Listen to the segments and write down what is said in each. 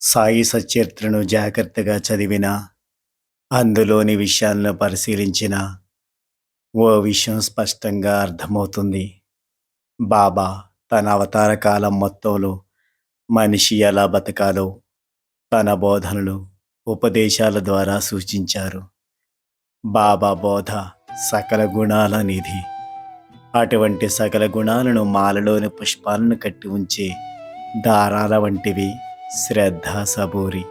సాయి సచరిత్రను జాగ్రత్తగా చదివిన అందులోని విషయాలను పరిశీలించిన ఓ విషయం స్పష్టంగా అర్థమవుతుంది. బాబా తన అవతార కాలం మొత్తంలో మనిషి ఎలా బతకాలో తన బోధనలు ఉపదేశాల ద్వారా సూచించారు. బాబా బోధ సకల గుణాల నిధి. అటువంటి సకల గుణాలను మాలలోని పుష్పాలను కట్టి ఉంచే దారాల వంటివి శ్రద్ధ సబూరి.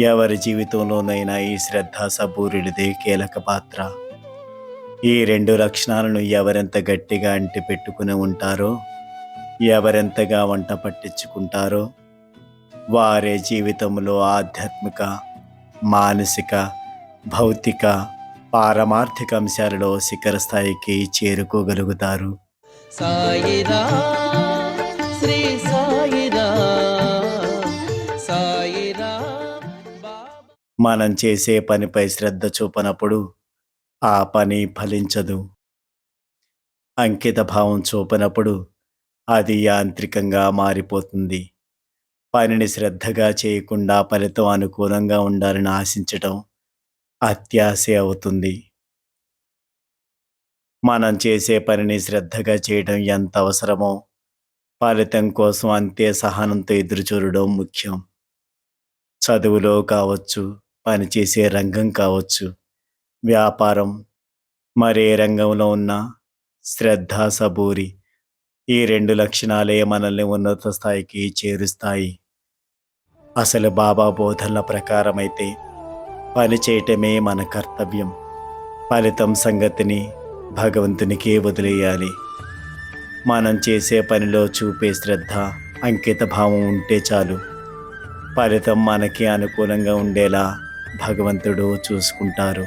ఎవరి జీవితంలోనైనా ఈ శ్రద్ధ సబూరిడిదే కీలక పాత్ర. ఈ రెండు లక్షణాలను ఎవరెంత గట్టిగా అంటి పెట్టుకుని ఉంటారో ఎవరెంతగా వంట పట్టించుకుంటారో వారే జీవితంలో ఆధ్యాత్మిక మానసిక భౌతిక పారమార్థిక అంశాలలో శిఖర స్థాయికి చేరుకోగలుగుతారు. సాయిరా శ్రీ సాయిరా సాయిరా బాబా. మనం చేసే పనిపై శ్రద్ధ చూపనప్పుడు ఆ పని ఫలించదు. అంకిత భావం చూపనప్పుడు అది యాంత్రికంగా మారిపోతుంది. పనిని శ్రద్ధగా చేయకుండా ఫలితం అనుకూలంగా ఉండాలని ఆశించటం అత్యాశ అవుతుంది. మనం చేసే పనిని శ్రద్ధగా చేయడం ఎంత అవసరమో ఫలితం కోసం అంతే సహనంతో ఎదురుచూడడం ముఖ్యం. చదువులో కావచ్చు పనిచేసే రంగం కావచ్చు వ్యాపారం మరే రంగంలో ఉన్నా శ్రద్ధ సబూరి ఈ రెండు లక్షణాలే మనల్ని ఉన్నత స్థాయికి చేరుస్తాయి. అసలు బాబా బోధనల ప్రకారమైతే పని చేయటమే మన కర్తవ్యం. ఫలితం సంగతిని భగవంతునికే వదిలేయాలి. మనం చేసే పనిలో చూపే శ్రద్ధ అంకిత భావం ఉంటే చాలు. ఫలితం మనకి అనుకూలంగా ఉండేలా భగవంతుడు చూసుకుంటారు.